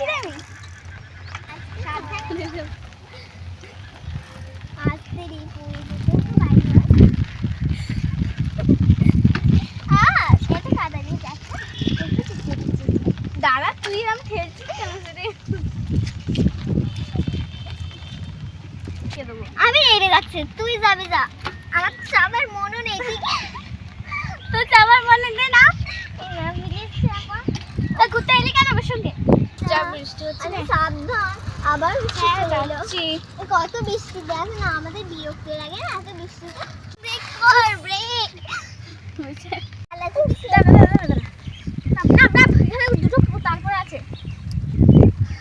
দিচ্ছি রে আমি যাচ্ছে দাঁড়া, তুই আমি খেলছি কেন সেটা আমি রেগে যাচ্ছে, তুই যাবি যা। আমার যাবার মনও নেই ঠিক তো চাবার মনে দে না আমি দিচ্ছি এখন তা ঘুরতে এলি কেন আমার সঙ্গে যা বৃষ্টি হচ্ছে আমি সাবধান আবার হ্যাঁ যাচ্ছি। কত বৃষ্টি দেখ না আমাদের বিরক্ত লাগে না এত বৃষ্টি। ব্রেক কর ব্রেক হয়েছে না না দুটো তারপরে আছে।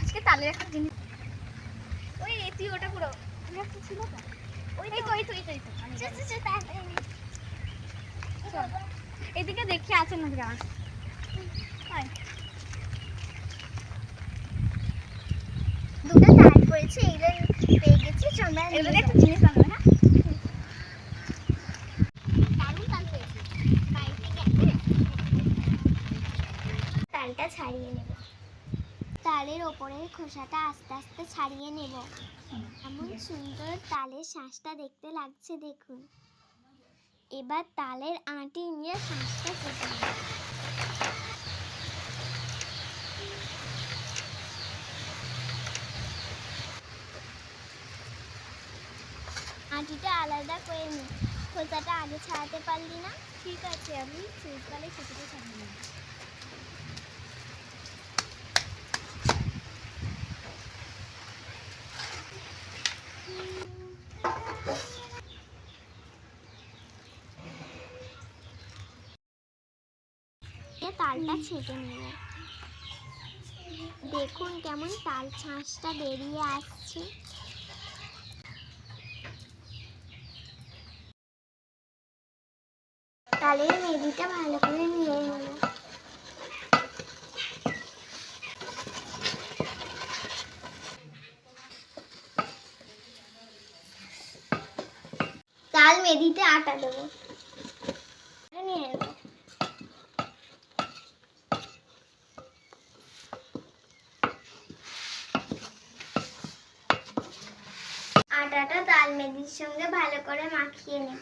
আজকে তালের একটা জিনিস। ওই তুই ওটা পুরো। একটা ছিল ওই তো ওই তো তো নে। এদিকে দেখি আছে না গ্রাম দুটো তার করেছে পেয়ে গেছি এগুলো একটা জিনিস হ্যাঁ? গেছে তালটা ছাড়িয়ে নেব। তালের ওপরের খোসাটা আস্তে আস্তে ছাড়িয়ে নেব। এমন সুন্দর তালের শ্বাসটা দেখতে লাগছে দেখুন। এবার তালের আঁটি নিয়ে শ্বাসটা কেটে নেব। আঁটিটা আলাদা করে নি। খোসাটা আগে ছাড়াতে পারলি না? ঠিক আছে আমি শীতকালে ছুটিতে ছাড়িয়ে এ তালটা ছেঁকে নেব দেখুন কেমন তাল ছাঁচটা বেরিয়ে আসছে। তালের মেদিটা ভালো করে নিয়ে নেব তাল মেদিতে আটা দেবো। নিয়ে নেব। আটাটা তাল মেদির সঙ্গে ভালো করে মাখিয়ে নেব।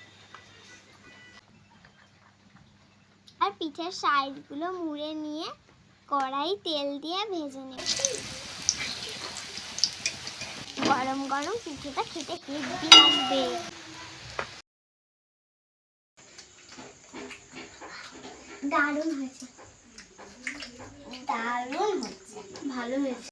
আর পিঠের সাইডগুলো মুড়ে নিয়ে কড়াই তেল দিয়ে ভেজে নেব। গরম গরম পিঠেটা খেতে হেভি লাগবে। দারুণ হয়েছে। দারুণ হচ্ছে ভালো হয়েছে।